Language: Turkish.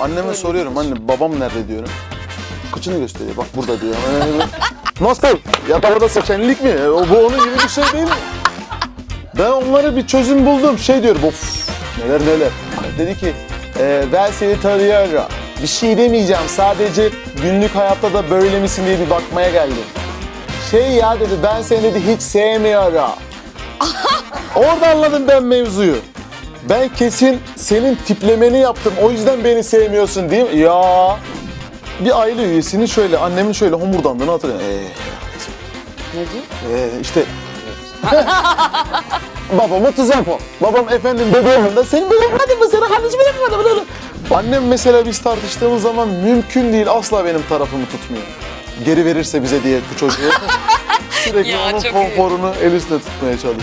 Anneme soruyorum anne babam nerede diyorum. Kıçını gösteriyor bak burada diyor. Nasıl? Yatakta seçenlik mi? E, o- Bu onun gibi bir şey değil mi? Ben onlara bir çözüm buldum. Şey diyorum of neler neler. Dedi ki "E, ben seni tanıyorum. Bir şey demeyeceğim. Sadece günlük hayatta da böyle misin diye bir bakmaya geldim. Şey ya dedi ben seni dedi hiç sevmiyorum. Orada anladım ben mevzuyu. Ben kesin senin tiplemeni yaptım. O yüzden beni sevmiyorsun değil mi? Ya bir aile üyesinin şöyle annemin şöyle homurdandığını hatırlıyorum. Ee, Ne diyor? ee, işte babamı tuzak o. Babam efendim bebeğim da senin böyle yapmadın mı? Sana kardeşim yapmadı mı? Annem mesela biz tartıştığımız zaman mümkün değil asla benim tarafımı tutmuyor. Geri verirse bize diye bu çocuğu. Sürekli Ya, onun çok iyi. konforunu el üstünde tutmaya çalışıyorum.